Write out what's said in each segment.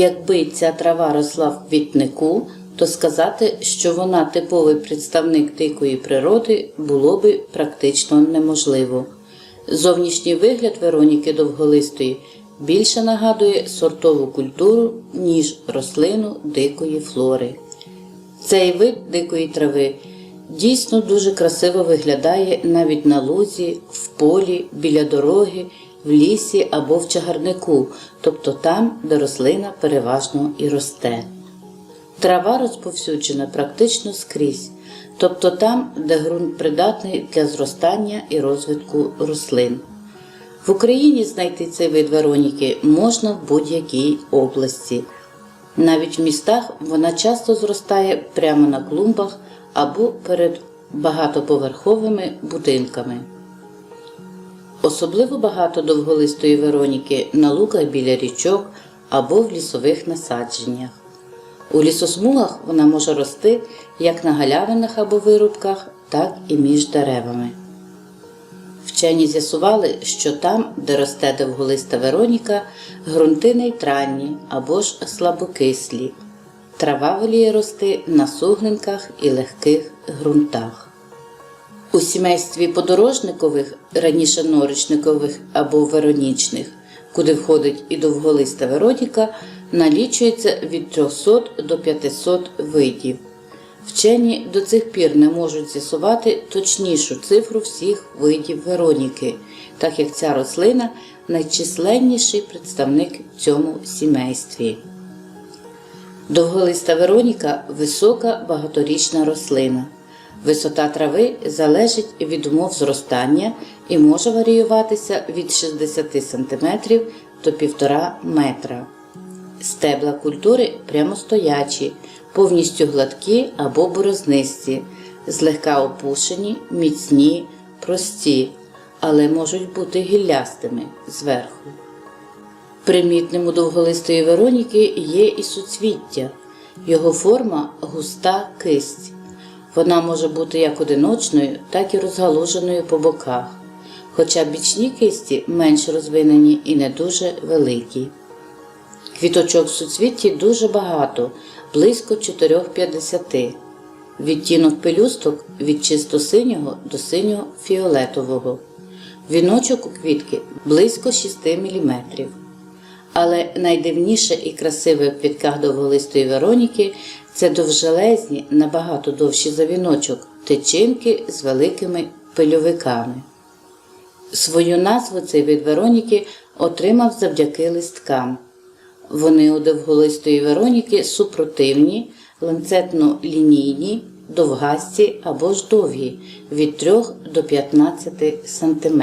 Якби ця трава росла в квітнику, то сказати, що вона типовий представник дикої природи, було би практично неможливо. Зовнішній вигляд Вероніки довголистої більше нагадує сортову культуру, ніж рослину дикої флори. Цей вид дикої трави дійсно дуже красиво виглядає навіть на лузі, в полі, біля дороги, в лісі або в чагарнику, тобто там, де рослина переважно і росте. Трава розповсюджена практично скрізь, тобто там, де ґрунт придатний для зростання і розвитку рослин. В Україні знайти цей вид Вероніки можна в будь-якій області. Навіть в містах вона часто зростає прямо на клумбах або перед багатоповерховими будинками. Особливо багато довголистої Вероніки на луках біля річок або в лісових насадженнях. У лісосмугах вона може рости як на галявинах або вирубках, так і між деревами. Вчені з'ясували, що там, де росте довголиста Вероніка, ґрунти нейтральні або ж слабокислі. Трава воліє рости на суглинках і легких ґрунтах. У сімействі подорожникових, раніше норичникових або веронічних, куди входить і довголиста Вероніка, налічується від 300 до 500 видів. Вчені до цих пір не можуть з'ясувати точнішу цифру всіх видів Вероніки, так як ця рослина найчисленніший представник цьому сімействі. Довголиста Вероніка висока багаторічна рослина. Висота трави залежить від умов зростання і може варіюватися від 60 см до 1,5 метра. Стебла культури прямостоячі, повністю гладкі або борознисті, злегка опушені, міцні, прості, але можуть бути гіллястими зверху. Примітним у довголистої Вероніки є і суцвіття. Його форма густа кисть. Вона може бути як одиночною, так і розгалуженою по боках, хоча бічні кисті менш розвинені і не дуже великі. Квіточок в суцвітті дуже багато, близько 4-50. Відтінок пелюсток від чисто синього до синього фіолетового. Віночок у квітки близько 6 мм. Але найдивніше і красиве в квітках довголистої Вероніки це довжелезні, набагато довші за віночок, тичинки з великими пильовиками. Свою назву цей вид Вероніки отримав завдяки листкам. Вони у довголистої Вероніки супротивні, ланцетно-лінійні, довгасті або ж довгі від 3 до 15 см.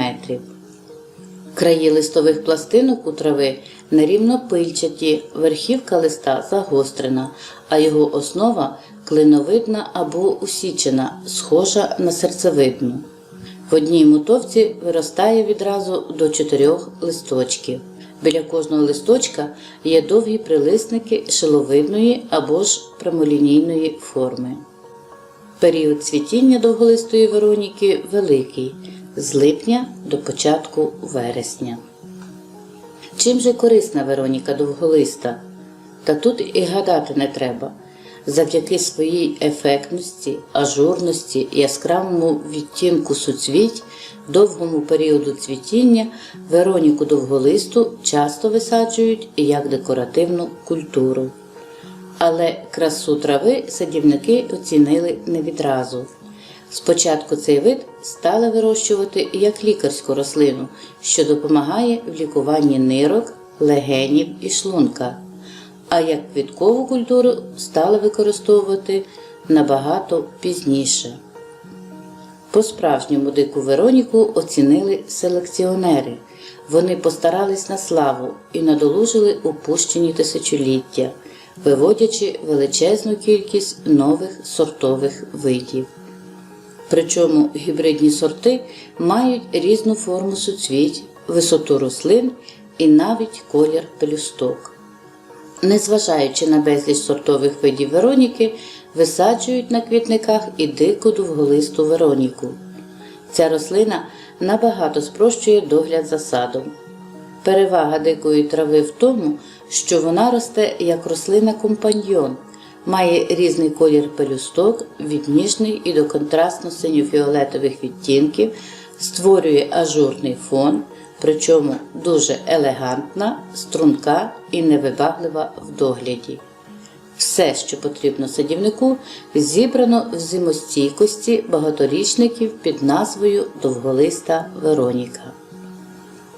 Краї листових пластинок у трави нерівнопильчаті, верхівка листа загострена, а його основа клиновидна або усічена, схожа на серцевидну. В одній мотовці виростає відразу до чотирьох листочків. Біля кожного листочка є довгі прилисники шиловидної або ж прямолінійної форми. Період цвітіння довголистої Вероніки великий з липня до початку вересня. Чим же корисна Вероніка довголиста? Та тут і гадати не треба. Завдяки своїй ефектності, ажурності, яскравому відтінку суцвіть, довгому періоду цвітіння Вероніку довголисту часто висаджують як декоративну культуру. Але красу трави садівники оцінили не відразу. Спочатку цей вид стали вирощувати як лікарську рослину, що допомагає в лікуванні нирок, легенів і шлунка, а як квіткову культуру стали використовувати набагато пізніше. По-справжньому дику Вероніку оцінили селекціонери. Вони постарались на славу і надолужили упущені тисячоліття, виводячи величезну кількість нових сортових видів. Причому гібридні сорти мають різну форму суцвіть, висоту рослин і навіть колір пелюсток. Незважаючи на безліч сортових видів Вероніки, висаджують на квітниках і дику довголисту Вероніку. Ця рослина набагато спрощує догляд за садом. Перевага дикої трави в тому, що вона росте як рослина компаньйон, має різний колір пелюсток, від ніжний і до контрастно синьо-фіолетових відтінків, створює ажурний фон, причому дуже елегантна, струнка і невибаглива в догляді. Все, що потрібно садівнику, зібрано в зимостійкості багаторічників під назвою Довголиста Вероніка.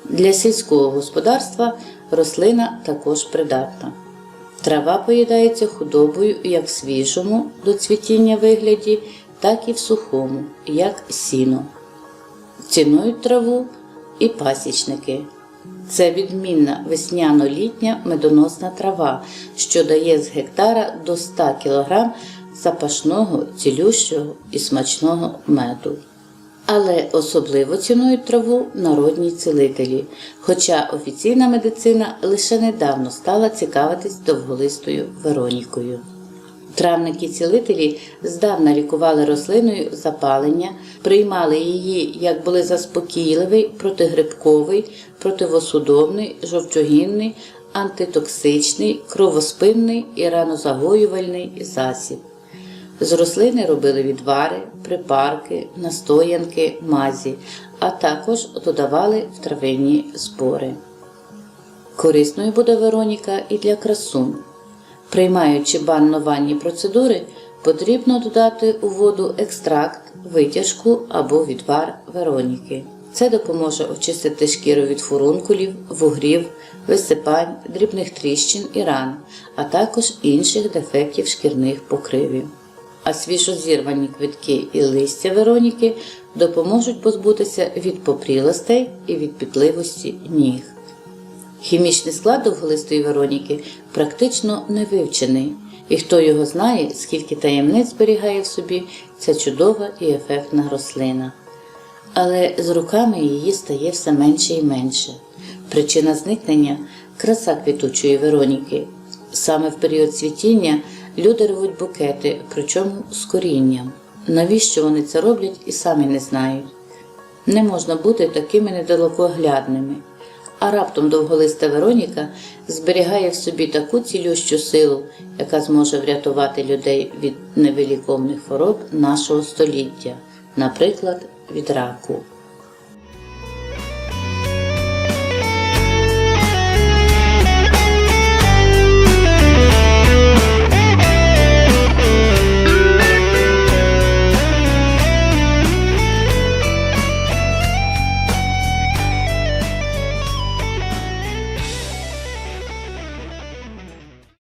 Для сільського господарства рослина також придатна. Трава поїдається худобою як в свіжому до цвітіння вигляді, так і в сухому, як сіно. Цінують траву і пасічники. Це відмінна весняно-літня медоносна трава, що дає з гектара до 100 кг запашного, цілющого і смачного меду. Але особливо цінують траву народні цілителі, хоча офіційна медицина лише недавно стала цікавитись довголистою Веронікою. Травники-цілителі здавна лікували рослиною запалення, приймали її як були заспокійливий, протигрибковий, противосудомний, жовчогінний, антитоксичний, кровоспинний і ранозагоювальний засіб. З рослини робили відвари, припарки, настоянки, мазі, а також додавали в травинні збори. Корисною буде Вероніка і для красунь. Приймаючи банно-ванні процедури, потрібно додати у воду екстракт, витяжку або відвар Вероніки. Це допоможе очистити шкіру від фурункулів, вугрів, висипань, дрібних тріщин і ран, а також інших дефектів шкірних покривів. А свіжозірвані квитки і листя Вероніки допоможуть позбутися від попрілостей і від пітливості ніг. Хімічний склад довголистої Вероніки практично не вивчений, і хто його знає, скільки таємниць зберігає в собі ця чудова і ефектна рослина. Але з руками її стає все менше і менше. Причина зникнення краса квітучої Вероніки. Саме в період цвітіння люди рвуть букети, причому з корінням. Навіщо вони це роблять і самі не знають. Не можна бути такими недалекоглядними. А раптом довголиста Вероніка зберігає в собі таку цілющу силу, яка зможе врятувати людей від невиліковних хвороб нашого століття, наприклад, від раку.